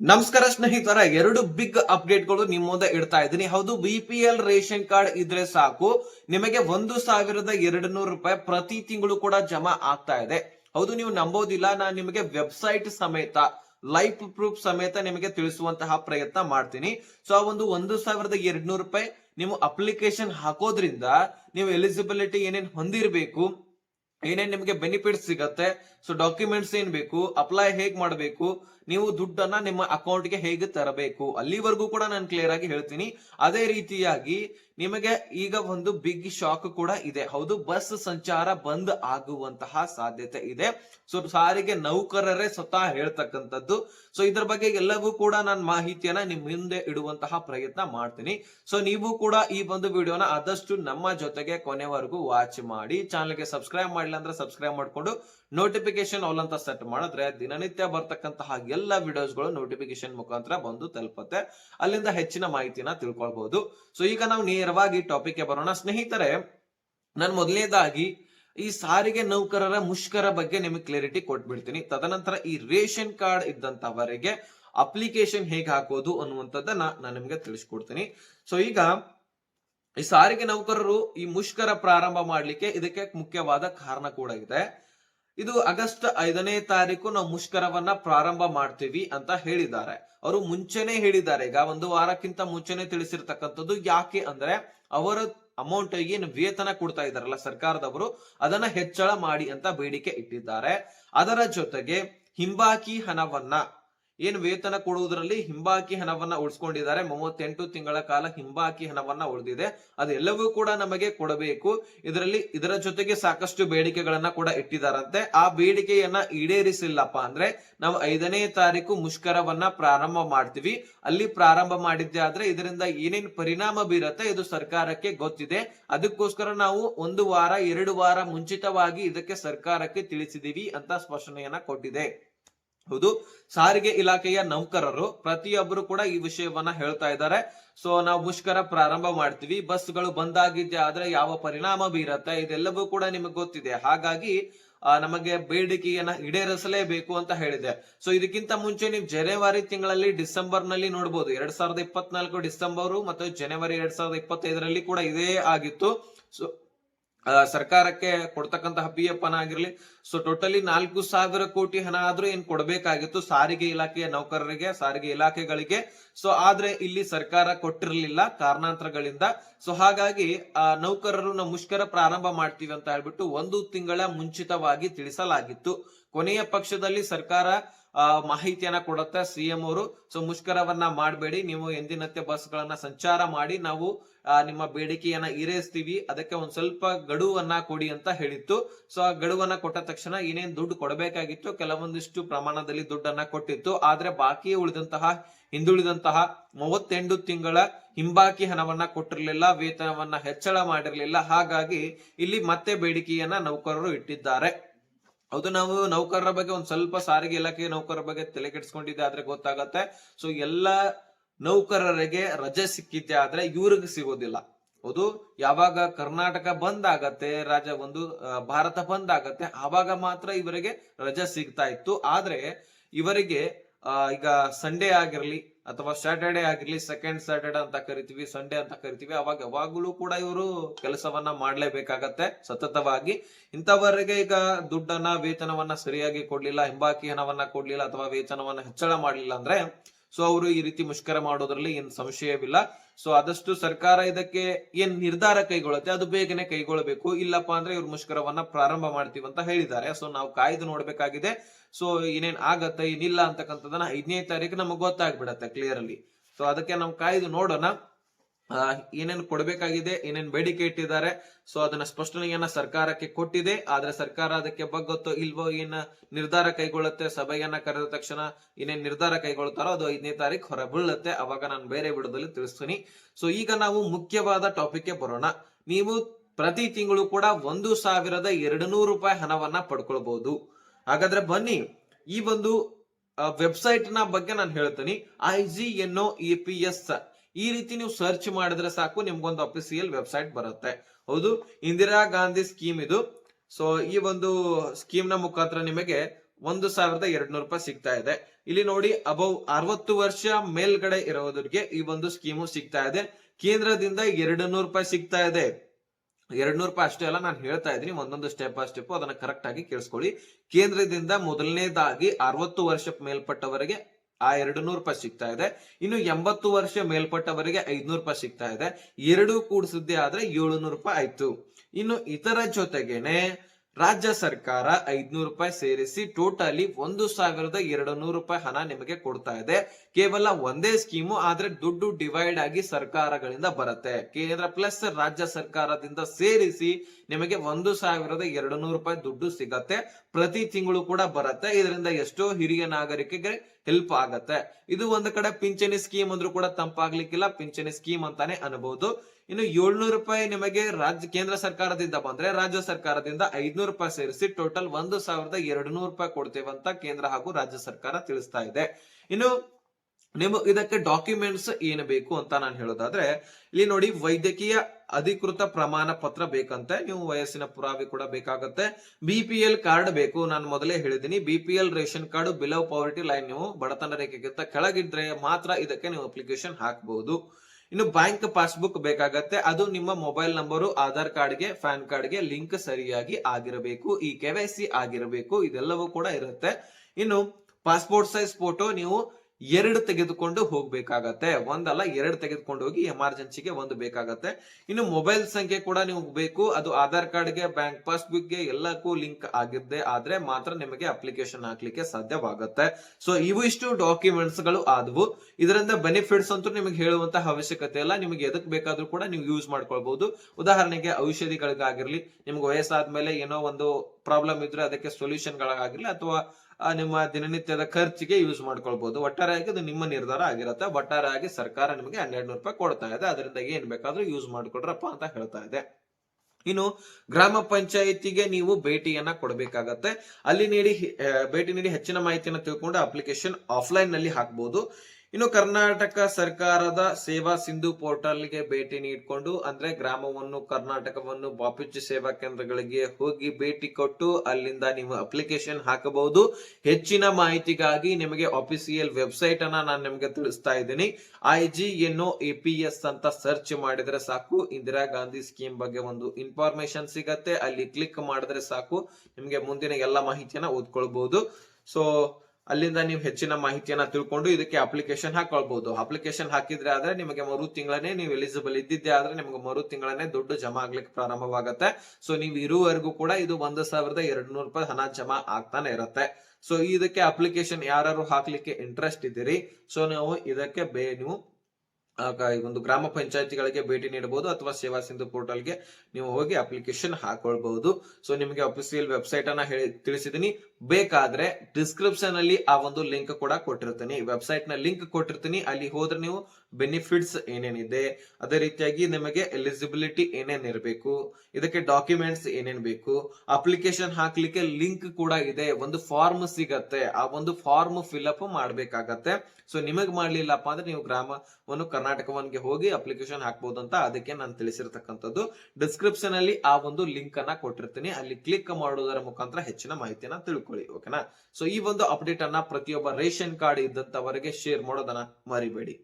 ನಮಸ್ಕಾರ ಸ್ನೇಹಿತರ, ಎರಡು ಬಿಗ್ ಅಪ್ಡೇಟ್ಗಳು ನಿಮ್ಮ ಮುಂದೆ ಇಡ್ತಾ ಇದ್ದೀನಿ. ಹೌದು B P L ration card ಇದ್ರೆ ಸಾಕು. ನಿಮಗೆ ಒಂದು ಸಾವಿರದ ಎರಡು ನೂರು ರೂಪಾಯಿ ಪ್ರತಿ ತಿಂಗಳು ಕೂಡ ಜಮಾ ಆಗ್ತಾ ಇದೆ. ಹೌದು, ನೀವು ನಂಬೋದಿಲ್ಲ. ನಾನು ನಿಮಗೆ ವೆಬ್ಸೈಟ್ ಸಮೇತ, ಲೈಫ್ ಪ್ರೂಫ್ ಸಮೇತ ನಿಮಗೆ ತಿಳಿಸುವಂತಹ ಪ್ರಯತ್ನ ಮಾಡ್ತೀನಿ. ಸೊ, ಆ ಒಂದು ಒಂದು ಸಾವಿರದ ಎರಡ್ ನೂರು ರೂಪಾಯಿ ನೀವು ಅಪ್ಲಿಕೇಶನ್ ಹಾಕೋದ್ರಿಂದ ನೀವು ಎಲಿಜಿಬಿಲಿಟಿ ಏನೇನ್ ಹೊಂದಿರಬೇಕು, ಏನೇನ್ ನಿಮಗೆ ಬೆನಿಫಿಟ್ ಸಿಗತ್ತೆ, ಸೊ, ಡಾಕ್ಯುಮೆಂಟ್ಸ್ ಏನ್ ಬೇಕು, ಅಪ್ಲೈ ಹೇಗ್ ಮಾಡಬೇಕು ನೀವು ದುಡ್ಡನ್ನ ನಿಮ್ಮ ಅಕೌಂಟ್ಗೆ ಹೇಗೆ ತರಬೇಕು? ಅಲ್ಲಿವರೆಗೂ ಕೂಡ ನಾನು ಕ್ಲಿಯರ್ ಆಗಿ ಹೇಳ್ತೀನಿ. ಅದೇ ರೀತಿಯಾಗಿ ನಿಮಗೆ ಈಗ ಒಂದು ಬಿಗ್ ಶಾಕ್ ಕೂಡ ಇದೆ. ಹೌದು, ಬಸ್ ಸಂಚಾರ ಬಂದ್ ಆಗುವಂತಹ ಸಾಧ್ಯತೆ ಇದೆ. ಸೊ ಸಾರಿಗೆ ನೌಕರರೇ ಸ್ವತಃ ಹೇಳ್ತಕ್ಕಂಥದ್ದು. ಸೊ ಇದ್ರ ಬಗ್ಗೆ ಎಲ್ಲವೂ ಕೂಡ ನಾನು ಮಾಹಿತಿಯನ್ನ ನಿಮ್ ಮುಂದೆ ಇಡುವಂತಹ ಪ್ರಯತ್ನ ಮಾಡ್ತೀನಿ. ಸೊ ನೀವು ಕೂಡ ಈ ಒಂದು ವಿಡಿಯೋನ ಆದಷ್ಟು ನಮ್ಮ ಜೊತೆಗೆ ಕೊನೆವರೆಗೂ ವಾಚ್ ಮಾಡಿ, ಚಾನಲ್ಗೆ ಸಬ್ಸ್ಕ್ರೈಬ್ ಮಾಡಿಲ್ಲ ಅಂದ್ರೆ ಸಬ್ಸ್ಕ್ರೈಬ್ ಮಾಡ್ಕೊಂಡು ನೋಟಿಫಿಕೇಶನ್ ಆಲ್ ಅಂತ ಸೆಟ್ ಮಾಡಿದ್ರೆ ದಿನನಿತ್ಯ ಬರ್ತಕ್ಕಂತಹ ಎಲ್ಲ ವಿಡಿಯೋಸ್ಗಳು ನೋಟಿಫಿಕೇಶನ್ ಮುಖಾಂತರ ಬಂದು ತಲುಪತ್ತೆ. ಅಲ್ಲಿಂದ ಹೆಚ್ಚಿನ ಮಾಹಿತಿನ ತಿಳ್ಕೊಳ್ಬಹುದು ಸೊ ಈಗ ನಾವು ನೇರವಾಗಿ ಟಾಪಿಕ್ಗೆ ಬರೋಣ. ಸ್ನೇಹಿತರೆ, ನಾನು ಮೊದಲನೇದಾಗಿ ಈ ಸಾರಿಗೆ ನೌಕರರ ಮುಷ್ಕರ ಬಗ್ಗೆ ನಿಮಗೆ ಕ್ಲಾರಿಟಿ ಕೊಟ್ಬಿಡ್ತೀನಿ. ತದನಂತರ ಈ ರೇಷನ್ ಕಾರ್ಡ್ ಇದ್ದಂತವರೆಗೆ ಅಪ್ಲಿಕೇಶನ್ ಹೇಗೆ ಹಾಕೋದು ಅನ್ನುವಂಥದ್ದನ್ನ ನಾನು ನಿಮಗೆ ತಿಳಿಸ್ಕೊಡ್ತೀನಿ. ಸೊ ಈಗ ಈ ಸಾರಿಗೆ ನೌಕರರು ಈ ಮುಷ್ಕರ ಪ್ರಾರಂಭ ಮಾಡ್ಲಿಕ್ಕೆ ಇದಕ್ಕೆ ಮುಖ್ಯವಾದ ಕಾರಣ ಕೂಡ ಇದೆ. ಇದು ಆಗಸ್ಟ್ ಐದನೇ ತಾರೀಕು ನಾವು ಮುಷ್ಕರವನ್ನ ಪ್ರಾರಂಭ ಮಾಡ್ತೀವಿ ಅಂತ ಹೇಳಿದ್ದಾರೆ. ಅವರು ಮುಂಚೆನೆ ಹೇಳಿದ್ದಾರೆ. ಈಗ ಒಂದು ವಾರಕ್ಕಿಂತ ಮುಂಚೆನೆ ತಿಳಿಸಿರ್ತಕ್ಕಂಥದ್ದು ಯಾಕೆ ಅಂದ್ರೆ ಅವರ ಅಮೌಂಟ್ ಏನು ವೇತನ ಕೊಡ್ತಾ ಇದಾರಲ್ಲ ಸರ್ಕಾರದವರು, ಅದನ್ನ ಹೆಚ್ಚಳ ಮಾಡಿ ಅಂತ ಬೇಡಿಕೆ ಇಟ್ಟಿದ್ದಾರೆ. ಅದರ ಜೊತೆಗೆ ಹಿಂಬಾಕಿ ಹಣವನ್ನ ಏನು ವೇತನ ಕೊಡುವುದರಲ್ಲಿ ಹಿಂಬಾಕಿ ಹಣವನ್ನ ಉಳಿಸ್ಕೊಂಡಿದ್ದಾರೆ. ಮೂವತ್ತೆಂಟು ತಿಂಗಳ ಕಾಲ ಹಿಂಬಾಕಿ ಹಣವನ್ನ ಉಳಿದಿದೆ. ಅದೆಲ್ಲವೂ ಕೂಡ ನಮಗೆ ಕೊಡಬೇಕು. ಇದರಲ್ಲಿ ಇದರ ಜೊತೆಗೆ ಸಾಕಷ್ಟು ಬೇಡಿಕೆಗಳನ್ನ ಕೂಡ ಇಟ್ಟಿದಾರಂತೆ ಆ ಬೇಡಿಕೆಯನ್ನ ಈಡೇರಿಸಿಲ್ಲಪ್ಪ ಅಂದ್ರೆ ನಾವು ಐದನೇ ತಾರೀಕು ಮುಷ್ಕರವನ್ನ ಪ್ರಾರಂಭ ಮಾಡ್ತೀವಿ. ಅಲ್ಲಿ ಪ್ರಾರಂಭ ಮಾಡಿದ್ದೆ ಆದ್ರೆ ಇದರಿಂದ ಏನೇನ್ ಪರಿಣಾಮ ಬೀರತ್ತೆ ಇದು ಸರ್ಕಾರಕ್ಕೆ ಗೊತ್ತಿದೆ. ಅದಕ್ಕೋಸ್ಕರ ನಾವು ಒಂದು ವಾರ, ಎರಡು ವಾರ ಮುಂಚಿತವಾಗಿ ಇದಕ್ಕೆ ಸರ್ಕಾರಕ್ಕೆ ತಿಳಿಸಿದೀವಿ ಅಂತ ಸ್ಪಷ್ಟನೆಯನ್ನ ಕೊಟ್ಟಿದೆ. ಹೌದು. ಸಾರಿಗೆ ಇಲಾಖೆಯ ನೌಕರರು ಪ್ರತಿಯೊಬ್ಬರು ಕೂಡ ಈ ವಿಷಯವನ್ನ ಹೇಳ್ತಾ ಇದ್ದಾರೆ. ಸೊ ನಾವು ಮುಷ್ಕರ ಪ್ರಾರಂಭ ಮಾಡ್ತೀವಿ. ಬಸ್ಗಳು ಬಂದಾಗಿದ್ದೆ ಆದ್ರೆ ಯಾವ ಪರಿಣಾಮ ಬೀರತ್ತೆ? ಇದೆಲ್ಲವೂ ಕೂಡ ನಿಮಗೆ ಗೊತ್ತಿದೆ. ಹಾಗಾಗಿ ನಮಗೆ ಬೇಡಿಕೆಯನ್ನ ಈಡೇರಿಸಲೇಬೇಕು ಅಂತ ಹೇಳಿದೆ. ಸೊ ಇದಕ್ಕಿಂತ ಮುಂಚೆ ನೀವು ಜನವರಿ ತಿಂಗಳಲ್ಲಿ ಡಿಸೆಂಬರ್ನಲ್ಲಿ ನೋಡಬಹುದು ಎರಡ್ ಸಾವಿರದ ಇಪ್ಪತ್ನಾಲ್ಕು ಡಿಸೆಂಬರ್ ಮತ್ತು ಜನವರಿ ಎರಡ್ ಸಾವಿರದ ಇಪ್ಪತ್ತೈದರಲ್ಲಿ ಕೂಡ ಇದೇ ಆಗಿತ್ತು. ಸೊ ಸರ್ಕಾರಕ್ಕೆ ಕೊಡ್ತಕ್ಕಂತಹ ಪಿ ಎಫ್ ಹಣ ಆಗಿರ್ಲಿ. ಸೊ ಟೋಟಲಿ ನಾಲ್ಕು ಸಾವಿರ ಕೋಟಿ ಹಣ ಆದ್ರೂ ಏನ್ ಕೊಡಬೇಕಾಗಿತ್ತು? ಸಾರಿಗೆ ಇಲಾಖೆಯ ನೌಕರರಿಗೆ, ಸಾರಿಗೆ ಇಲಾಖೆಗಳಿಗೆ. ಸೊ ಆದ್ರೆ ಇಲ್ಲಿ ಸರ್ಕಾರ ಕೊಟ್ಟಿರಲಿಲ್ಲ ಕಾರಣಾಂತರಗಳಿಂದ. ಸೊ ಹಾಗಾಗಿ, ಆ ನೌಕರರು ನಾವು ಮುಷ್ಕರ ಪ್ರಾರಂಭ ಮಾಡ್ತೀವಿ ಅಂತ ಹೇಳ್ಬಿಟ್ಟು ಒಂದು ತಿಂಗಳ ಮುಂಚಿತವಾಗಿ ತಿಳಿಸಲಾಗಿತ್ತು. ಕೊನೆಯ ಪಕ್ಷದಲ್ಲಿ ಸರ್ಕಾರ ಮಾಹಿತಿಯನ್ನ ಕೊಡುತ್ತೆ ಸಿಎಂ ಅವರು. ಸೊ ಮುಷ್ಕರವನ್ನ ಮಾಡಬೇಡಿ. ನೀವು ಎಂದಿನಂತೆ ಬಸ್ಗಳನ್ನ ಸಂಚಾರ ಮಾಡಿ ನಾವು ನಿಮ್ಮ ಬೇಡಿಕೆಯನ್ನ ಈರೇಸ್ತೀವಿ ಅದಕ್ಕೆ ಒಂದ್ ಸ್ವಲ್ಪ ಗಡುವನ್ನ ಕೊಡಿ ಅಂತ ಹೇಳಿತ್ತು. ಸೊ ಆ ಗಡುವನ್ನ ಕೊಟ್ಟ ತಕ್ಷಣ ಏನೇನ್ ದುಡ್ಡು ಕೊಡಬೇಕಾಗಿತ್ತು. ಕೆಲವೊಂದಿಷ್ಟು ಪ್ರಮಾಣದಲ್ಲಿ ದುಡ್ಡನ್ನ ಕೊಟ್ಟಿತ್ತು. ಆದ್ರೆ ಬಾಕಿ ಉಳಿದಂತಹ, ಹಿಂದುಳಿದಂತಹ ಮೂವತ್ತೆಂಟು ತಿಂಗಳ ಹಿಂಬಾಕಿ ಹಣವನ್ನ ಕೊಟ್ಟಿರಲಿಲ್ಲ. ವೇತನವನ್ನ ಹೆಚ್ಚಳ ಮಾಡಿರ್ಲಿಲ್ಲ. ಹಾಗಾಗಿ ಇಲ್ಲಿ ಮತ್ತೆ ಬೇಡಿಕೆಯನ್ನ ನೌಕರರು ಇಟ್ಟಿದ್ದಾರೆ. ಹೌದು, ನಾವು ನೌಕರರ ಬಗ್ಗೆ ಒಂದ್ ಸ್ವಲ್ಪ ಸಾರಿಗೆ ಇಲಾಖೆ ನೌಕರರ ಬಗ್ಗೆ ತಲೆ ಕೆಡಿಸ್ಕೊಂಡಿದ್ದೆ ಆದ್ರೆ ಗೊತ್ತಾಗತ್ತೆ. ಸೊ ಎಲ್ಲ ನೌಕರರಿಗೆ ರಜೆ ಸಿಕ್ಕಿದ್ದೆ ಆದ್ರೆ ಇವ್ರಿಗೆ ಸಿಗೋದಿಲ್ಲ. ಹೌದು, ಯಾವಾಗ ಕರ್ನಾಟಕ ಬಂದ್ ಆಗತ್ತೆ, ರಾಜ್ಯ ಒಂದು ಭಾರತ ಬಂದ್ ಆಗತ್ತೆ, ಆವಾಗ ಮಾತ್ರ ಇವರಿಗೆ ರಜೆ ಸಿಗ್ತಾ ಇತ್ತು. ಆದ್ರೆ, ಇವರಿಗೆ ಈಗ ಸಂಡೇ ಆಗಿರ್ಲಿ ಅಥವಾ ಸ್ಯಾಟರ್ಡೆ ಆಗಿರ್ಲಿ ಸೆಕೆಂಡ್ ಸ್ಯಾಟರ್ಡೆ ಅಂತ ಕರಿತೀವಿ ಸಂಡೇ ಅಂತ ಕರಿತೀವಿ, ಅವಾಗ ಯಾವಾಗಲೂ ಕೂಡ ಇವರು ಕೆಲಸವನ್ನ ಮಾಡ್ಲೇಬೇಕಾಗತ್ತೆ. ಸತತವಾಗಿ ಇಂಥವರಿಗೆ ಈಗ ದುಡ್ಡನ್ನ, ವೇತನವನ್ನ ಸರಿಯಾಗಿ ಕೊಡ್ಲಿಲ್ಲ ಹಿಂಬಾಕಿ ಹಣವನ್ನ ಕೊಡ್ಲಿಲ್ಲ ಅಥವಾ ವೇತನವನ್ನ ಹೆಚ್ಚಳ ಮಾಡ್ಲಿಲ್ಲ ಅಂದ್ರೆ ಸೊ ಅವರು ಈ ರೀತಿ ಮುಷ್ಕರ ಮಾಡೋದ್ರಲ್ಲಿ ಏನ್ ಸಂಶಯವಿಲ್ಲ. ಸೊ ಆದಷ್ಟು ಸರ್ಕಾರ ಇದಕ್ಕೆ ಏನ್ ನಿರ್ಧಾರ ಕೈಗೊಳ್ಳುತ್ತೆ ಅದು ಬೇಗನೆ ಕೈಗೊಳ್ಳಬೇಕು. ಇಲ್ಲಪ್ಪ ಅಂದ್ರೆ ಇವ್ರು ಮುಷ್ಕರವನ್ನ ಪ್ರಾರಂಭ ಮಾಡ್ತೀವಿ ಅಂತ ಹೇಳಿದ್ದಾರೆ. ಸೊ ನಾವು ಕಾಯ್ದು ನೋಡ್ಬೇಕಾಗಿದೆ. ಸೊ ಏನೇನ್ ಆಗತ್ತೆ, ಏನಿಲ್ಲ ಅಂತಕ್ಕಂಥದ್ದನ್ನ ಐದನೇ ತಾರೀಕು ನಮಗೆ ಗೊತ್ತಾಗ್ಬಿಡತ್ತೆ ಕ್ಲಿಯರ್ ಅಲ್ಲಿ. ಸೊ ಅದಕ್ಕೆ ನಾವು ಕಾಯ್ದು ನೋಡೋಣ. ಏನೇನ್ ಕೊಡಬೇಕಾಗಿದೆ, ಏನೇನ್ ಬೇಡಿಕೆ ಇಟ್ಟಿದ್ದಾರೆ ಸೊ ಅದನ್ನ ಸ್ಪಷ್ಟನೆಯನ್ನ ಸರ್ಕಾರಕ್ಕೆ ಕೊಟ್ಟಿದೆ. ಆದ್ರೆ ಸರ್ಕಾರ ಅದಕ್ಕೆ ಬಗ್ಗೊತ್ತೋ ಇಲ್ವೋ ಏನ ನಿರ್ಧಾರ ಕೈಗೊಳ್ಳುತ್ತೆ, ಸಭೆಯನ್ನ ಕರೆದ ತಕ್ಷಣ ಏನೇನ್ ನಿರ್ಧಾರ ಕೈಗೊಳ್ತಾರೋ ಅದು ಐದನೇ ತಾರೀಕು ಹೊರಬೀಳುತ್ತೆ. ಅವಾಗ ನಾನು ಬೇರೆ ವಿಡದಲ್ಲಿ ತಿಳಿಸ್ತೀನಿ. ಸೊ ಈಗ ನಾವು ಮುಖ್ಯವಾದ ಟಾಪಿಕ್ಗೆ ಬರೋಣ. ನೀವು ಪ್ರತಿ ತಿಂಗಳು ಕೂಡ ಒಂದು ಸಾವಿರದ ಎರಡು ನೂರು ರೂಪಾಯಿ ಹಣವನ್ನ ಪಡ್ಕೊಳ್ಬಹುದು ಹಾಗಾದ್ರೆ ಬನ್ನಿ, ಈ ಒಂದು ವೆಬ್ಸೈಟ್ನ ಬಗ್ಗೆ ನಾನು ಹೇಳ್ತೀನಿ. I G N E P S ಈ ರೀತಿ ನೀವು ಸರ್ಚ್ ಮಾಡಿದ್ರೆ ಸಾಕು, ನಿಮ್ಗೊಂದು ಅಫಿಸಿಯಲ್ ವೆಬ್ಸೈಟ್ ಬರುತ್ತೆ. ಹೌದು, ಇಂದಿರಾ ಗಾಂಧಿ ಸ್ಕೀಮ್ ಇದು. ಸೊ ಈ ಒಂದು ಸ್ಕೀಮ್ನ ಮುಖಾಂತರ ನಿಮಗೆ ಒಂದು ಸಾವಿರದ ಎರಡ್ ರೂಪಾಯಿ ಸಿಗ್ತಾ ಇದೆ. ಇಲ್ಲಿ ನೋಡಿ ಅಬೌವ್ ಅರವತ್ತು ವರ್ಷ ಮೇಲ್ಗಡೆ ಇರೋದ್ರಿಗೆ ಈ ಒಂದು ಸ್ಕೀಮು ಸಿಗ್ತಾ ಇದೆ. ಕೇಂದ್ರದಿಂದ ಎರಡು ನೂರು ರೂಪಾಯಿ ಸಿಗ್ತಾ ಇದೆ. ಎರಡ್ ನೂರು ರೂಪಾಯಿ ಅಷ್ಟೇ ಅಲ್ಲ, ನಾನು ಹೇಳ್ತಾ ಇದ್ದೀನಿ, ಒಂದೊಂದು ಸ್ಟೆಪ್ ಬೈ ಸ್ಟೆಪ್ ಅದನ್ನ ಕರೆಕ್ಟ್ ಆಗಿ ಕೇಳಿಸ್ಕೊಳ್ಳಿ. ಕೇಂದ್ರದಿಂದ ಮೊದಲನೇದಾಗಿ ಅರವತ್ತು ವರ್ಷ ಮೇಲ್ಪಟ್ಟವರಿಗೆ ಆ ಎರಡು ನೂರು ರೂಪಾಯಿ ಸಿಗ್ತಾ ಇದೆ. ಇನ್ನು ಎಂಬತ್ತು ವರ್ಷ ಮೇಲ್ಪಟ್ಟವರಿಗೆ ಐದ್ನೂರು ರೂಪಾಯಿ ಸಿಗ್ತಾ ಇದೆ. ಎರಡು ಕೂಡಿಸಿದ್ದೆ ಆದ್ರೆ ಏಳುನೂರು ರೂಪಾಯಿ ಆಯ್ತು. ಇನ್ನು ಇತರ ಜೊತೆಗೇನೆ ರಾಜ್ಯ ಸರ್ಕಾರ ಐದ್ನೂರು ರೂಪಾಯಿ ಸೇರಿಸಿ ಟೋಟಲಿ ಒಂದು ಸಾವಿರದ ಎರಡು ನೂರು ರೂಪಾಯಿ ಹಣ ನಿಮಗೆ ಕೊಡ್ತಾ ಇದೆ. ಕೇವಲ ಒಂದೇ ಸ್ಕೀಮು, ಆದ್ರೆ ದುಡ್ಡು ಡಿವೈಡ್ ಆಗಿ ಸರ್ಕಾರಗಳಿಂದ ಬರುತ್ತೆ. ಕೇಂದ್ರ ಪ್ಲಸ್ ರಾಜ್ಯ ಸರ್ಕಾರದಿಂದ ಸೇರಿಸಿ ನಿಮಗೆ ಒಂದು ಸಾವಿರದ ಎರಡು ನೂರು ರೂಪಾಯಿ ದುಡ್ಡು ಸಿಗತ್ತೆ. ಪ್ರತಿ ತಿಂಗಳು ಕೂಡ ಬರುತ್ತೆ. ಇದರಿಂದ ಎಷ್ಟೋ ಹಿರಿಯ ನಾಗರಿಕರಿಗೆ ಹೆಲ್ಪ್ ಆಗತ್ತೆ. ಇದು ಒಂದು ಕಡೆ ಪಿಂಚಣಿ ಸ್ಕೀಮ್ ಅಂದ್ರೂ ಕೂಡ ತಂಪಾಗ್ಲಿಕ್ಕಿಲ್ಲ. ಪಿಂಚಣಿ ಸ್ಕೀಮ್ ಅಂತಾನೆ ಅನ್ಬಹುದು ಇನ್ನು ಏಳ್ನೂರು ರೂಪಾಯಿ ನಿಮಗೆ ರಾಜ್ಯ, ಕೇಂದ್ರ ಸರ್ಕಾರದಿಂದ ಬಂದ್ರೆ, ರಾಜ್ಯ ಸರ್ಕಾರದಿಂದ ಐದ್ನೂರು ರೂಪಾಯಿ ಸೇರಿಸಿ ಟೋಟಲ್ ಒಂದು ಸಾವಿರದ ಎರಡು ನೂರು ರೂಪಾಯಿ ಕೊಡ್ತೇವೆ ಅಂತ ಕೇಂದ್ರ ಹಾಗೂ ರಾಜ್ಯ ಸರ್ಕಾರ ತಿಳಿಸ್ತಾ ಇದೆ. ಇನ್ನು ನೀವು ಇದಕ್ಕೆ ಡಾಕ್ಯುಮೆಂಟ್ಸ್ ಏನು ಬೇಕು ಅಂತ ನಾನು ಹೇಳೋದಾದ್ರೆ, ಇಲ್ಲಿ ನೋಡಿ ವೈದ್ಯಕೀಯ ಅಧಿಕೃತ ಪ್ರಮಾಣ ಪತ್ರ ಬೇಕಂತೆ, ನೀವು ವಯಸ್ಸಿನ ಪುರಾವೆ ಕೂಡ ಬೇಕಾಗುತ್ತೆ. ಬಿ ಪಿ ಎಲ್ ಕಾರ್ಡ್ ಬೇಕು, ನಾನು ಮೊದಲೇ ಹೇಳಿದ್ದೀನಿ. B P L ration card below poverty line ನೀವು ಬಡತನ ರೇಖೆಗಿಂತ ಕೆಳಗಿದ್ರೆ ಮಾತ್ರ ಇದಕ್ಕೆ ನೀವು ಅಪ್ಲಿಕೇಶನ್ ಹಾಕಬಹುದು ಇನ್ನು ಬ್ಯಾಂಕ್ ಪಾಸ್ಬುಕ್ ಬೇಕಾಗತ್ತೆ, ಅದು ನಿಮ್ಮ ಮೊಬೈಲ್ ನಂಬರು ಆಧಾರ್ ಕಾರ್ಡ್ಗೆ ಪ್ಯಾನ್ ಕಾರ್ಡ್ಗೆ ಲಿಂಕ್ ಸರಿಯಾಗಿ ಆಗಿರಬೇಕು. ಈ ಕೆ ವೈ ಸಿ ಆಗಿರಬೇಕು, ಇದೆಲ್ಲವೂ ಕೂಡ ಇರುತ್ತೆ. ಇನ್ನು ಪಾಸ್ಪೋರ್ಟ್ ಸೈಜ್ ಫೋಟೋ ನೀವು ಎರಡು ತೆಗೆದುಕೊಂಡು ಹೋಗ್ಬೇಕಾಗತ್ತೆ. ಒಂದಲ್ಲ, ಎರಡು ತೆಗೆದುಕೊಂಡು ಹೋಗಿ ಎಮರ್ಜೆನ್ಸಿಗೆ ಒಂದು ಬೇಕಾಗತ್ತೆ. ಇನ್ನು ಮೊಬೈಲ್ ಸಂಖ್ಯೆ ಕೂಡ ನೀವು ಬೇಕು. ಅದು ಆಧಾರ್ ಕಾರ್ಡ್ಗೆ ಬ್ಯಾಂಕ್ ಪಾಸ್ಬುಕ್ಗೆ ಎಲ್ಲಕ್ಕೂ ಲಿಂಕ್ ಆಗಿದ್ದೆ ಆದ್ರೆ ಮಾತ್ರ ನಿಮಗೆ ಅಪ್ಲಿಕೇಶನ್ ಹಾಕ್ಲಿಕ್ಕೆ ಸಾಧ್ಯವಾಗುತ್ತೆ. ಸೊ ಇವು ಇಷ್ಟು ಡಾಕ್ಯುಮೆಂಟ್ಸ್ಗಳು ಆದವು. ಇದರಿಂದ ಬೆನಿಫಿಟ್ಸ್ ಅಂತೂ ನಿಮಗೆ ಹೇಳುವಂತಹ ಅವಶ್ಯಕತೆ ಇಲ್ಲ. ನಿಮಗೆ ಎದಕ್ ಬೇಕಾದ್ರೂ ಕೂಡ ನೀವು ಯೂಸ್ ಮಾಡ್ಕೊಳ್ಬಹುದು ಉದಾಹರಣೆಗೆ ಔಷಧಿಗಳಿಗಾಗಿರ್ಲಿ, ನಿಮ್ಗೆ ವಯಸ್ಸಾದ್ಮೇಲೆ ಏನೋ ಒಂದು ಪ್ರಾಬ್ಲಮ್ ಇದ್ರೆ ಅದಕ್ಕೆ ಸೊಲ್ಯೂಷನ್ ಗಳಾಗಿರ್ಲಿ, ಅಥವಾ ನಿಮ್ಮ ದಿನನಿತ್ಯದ ಖರ್ಚಿಗೆ ಯೂಸ್ ಮಾಡ್ಕೊಳ್ಬಹುದು ಒಟ್ಟಾರೆಯಾಗಿ ಅದು ನಿಮ್ಮ ನಿರ್ಧಾರ ಆಗಿರುತ್ತೆ. ಒಟ್ಟಾರೆಯಾಗಿ ಸರ್ಕಾರ ನಿಮಗೆ ಹನ್ನೆರಡು ನೂರು ರೂಪಾಯಿ ಕೊಡ್ತಾ ಇದೆ. ಅದರಿಂದ ಏನ್ ಬೇಕಾದ್ರೂ ಯೂಸ್ ಮಾಡ್ಕೊಡ್ರಪ್ಪ ಅಂತ ಹೇಳ್ತಾ ಇದೆ. ಇನ್ನು ಗ್ರಾಮ ಪಂಚಾಯಿತಿಗೆ ನೀವು ಭೇಟಿಯನ್ನ ಕೊಡಬೇಕಾಗತ್ತೆ. ಅಲ್ಲಿ ನೀಡಿ ಭೇಟಿ ನೀಡಿ ಹೆಚ್ಚಿನ ಮಾಹಿತಿಯನ್ನು ತಿಳ್ಕೊಂಡು ಅಪ್ಲಿಕೇಶನ್ ಆಫ್ಲೈನ್ನಲ್ಲಿ ಹಾಕಬಹುದು ಇನ್ನು ಕರ್ನಾಟಕ ಸರ್ಕಾರದ ಸೇವಾ ಸಿಂಧು ಪೋರ್ಟಲ್ಗೆ ಭೇಟಿ ನೀಡಿಕೊಂಡು, ಅಂದ್ರೆ ಗ್ರಾಮವನ್ನು, ಕರ್ನಾಟಕವನ್ನು ಬಾಪೂಜಿ ಸೇವಾ ಕೇಂದ್ರಗಳಿಗೆ ಹೋಗಿ ಭೇಟಿ ಕೊಟ್ಟು ಅಲ್ಲಿಂದ ನೀವು ಅಪ್ಲಿಕೇಶನ್ ಹಾಕಬಹುದು. ಹೆಚ್ಚಿನ ಮಾಹಿತಿಗಾಗಿ ನಿಮಗೆ ಅಫಿಸಿಯಲ್ ವೆಬ್ಸೈಟ್ ಅನ್ನ ನಾನು ನಿಮಗೆ ತಿಳಿಸ್ತಾ ಇದ್ದೀನಿ. I G N A P S ಅಂತ ಸರ್ಚ್ ಮಾಡಿದ್ರೆ ಸಾಕು. ಇಂದಿರಾ ಗಾಂಧಿ ಸ್ಕೀಮ್ ಬಗ್ಗೆ ಒಂದು ಇನ್ಫಾರ್ಮೇಶನ್ ಸಿಗತ್ತೆ. ಅಲ್ಲಿ ಕ್ಲಿಕ್ ಮಾಡಿದ್ರೆ ಸಾಕು. ನಿಮಗೆ ಮುಂದಿನ ಎಲ್ಲ ಮಾಹಿತಿಯನ್ನ ಓದ್ಕೊಳ್ಬಹುದು. ಸೊ ಅಲ್ಲಿಂದ ನೀವು ಹೆಚ್ಚಿನ ಮಾಹಿತಿಯನ್ನ ತಿಳ್ಕೊಂಡು ಇದಕ್ಕೆ ಅಪ್ಲಿಕೇಶನ್ ಹಾಕೊಳ್ಬಹುದು ಅಪ್ಲಿಕೇಶನ್ ಹಾಕಿದ್ರೆ ಆದ್ರೆ ನಿಮಗೆ ಮರು ತಿಂಗಳನೇ ನೀವು ಎಲಿಜಿಬಲ್ ಇದ್ದಿದ್ದೆ ಆದ್ರೆ ನಿಮಗೆ ಮರು ತಿಂಗಳನೇ ದುಡ್ಡು ಜಮಾ ಆಗ್ಲಿಕ್ಕೆ ಪ್ರಾರಂಭವಾಗುತ್ತೆ. ಸೊ ನೀವು ಇರುವವರೆಗೂ ಕೂಡ ಇದು ಒಂದು ಸಾವಿರದ ಎರಡು ನೂರು ರೂಪಾಯಿ ಹಣ ಜಮಾ ಆಗ್ತಾನೆ ಇರುತ್ತೆ. ಸೊ ಇದಕ್ಕೆ ಅಪ್ಲಿಕೇಶನ್ ಯಾರು ಹಾಕ್ಲಿಕ್ಕೆ ಇಂಟ್ರೆಸ್ಟ್ ಇದ್ದೀರಿ. ಸೊ ನಾವು ಇದಕ್ಕೆ ಬೇ, ನೀವು ಒಂದು ಗ್ರಾಮ ಪಂಚಾಯತಿಗಳಿಗೆ ಭೇಟಿ ನೀಡಬಹುದು ಅಥವಾ ಸೇವಾ ಸಿಂಧು ಪೋರ್ಟಲ್ಗೆ ನೀವು ಹೋಗಿ ಅಪ್ಲಿಕೇಶನ್ ಹಾಕೊಳ್ಬಹುದು ಸೊ ನಿಮಗೆ ಅಫಿಸಿಯಲ್ ವೆಬ್ಸೈಟ್ ಅನ್ನ ಹೇಳಿ ತಿಳಿಸಿದೀನಿ. ಬೇಕಾದ್ರೆ ಡಿಸ್ಕ್ರಿಪ್ಷನ್ ಅಲ್ಲಿ ಆ ಒಂದು ಲಿಂಕ್ ಕೂಡ ಕೊಟ್ಟಿರ್ತೀನಿ. ವೆಬ್ಸೈಟ್ನ ಲಿಂಕ್ ಕೊಟ್ಟಿರ್ತೀನಿ. ಅಲ್ಲಿ ಹೋದ್ರೆ ನೀವು ಬೆನಿಫಿಟ್ಸ್ ಏನೇನಿದೆ, ಅದೇ ರೀತಿಯಾಗಿ ನಿಮಗೆ ಎಲಿಜಿಬಿಲಿಟಿ ಏನೇನ್ ಇರಬೇಕು, ಇದಕ್ಕೆ ಡಾಕ್ಯುಮೆಂಟ್ಸ್ ಏನೇನ್ ಬೇಕು ಅಪ್ಲಿಕೇಶನ್ ಹಾಕ್ಲಿಕ್ಕೆ ಲಿಂಕ್ ಕೂಡ ಇದೆ. ಒಂದು ಫಾರ್ಮ್ ಸಿಗತ್ತೆ. ಆ ಒಂದು ಫಾರ್ಮ್ ಫಿಲ್ಅಪ್ ಮಾಡ್ಬೇಕಾಗತ್ತೆ. ಸೊ ನಿಮಗ್ ಮಾಡ್ಲಿಲ್ಲಪ್ಪ ಅಂದ್ರೆ ನೀವು ಗ್ರಾಮವನ್ನು ಕರ್ನಾಟಕವನ್ಗೆ ಹೋಗಿ ಅಪ್ಲಿಕೇಶನ್ ಹಾಕ್ಬಹುದು ಅಂತ ಅದಕ್ಕೆ ನಾನು ತಿಳಿಸಿರ್ತಕ್ಕಂಥದ್ದು. ಡಿಸ್ಕ್ರಿಪ್ಷನ್ ಅಲ್ಲಿ ಆ ಒಂದು ಲಿಂಕ್ ಅನ್ನ ಕೊಟ್ಟಿರ್ತೀನಿ. ಅಲ್ಲಿ ಕ್ಲಿಕ್ ಮಾಡೋದರ ಮುಖಾಂತರ ಹೆಚ್ಚಿನ ಮಾಹಿತಿಯನ್ನ ತಿಳ್ಕೊಳ್ಳಿ ಓಕೆನಾ ಸೊ ಈ ಒಂದು ಅಪ್ಡೇಟ್ ಅನ್ನ ಪ್ರತಿಯೊಬ್ಬ ರೇಷನ್ ಕಾರ್ಡ್ ಇದ್ದಂತವರೆಗೆ ಶೇರ್ ಮಾಡೋದನ್ನ ಮರಿಬೇಡಿ.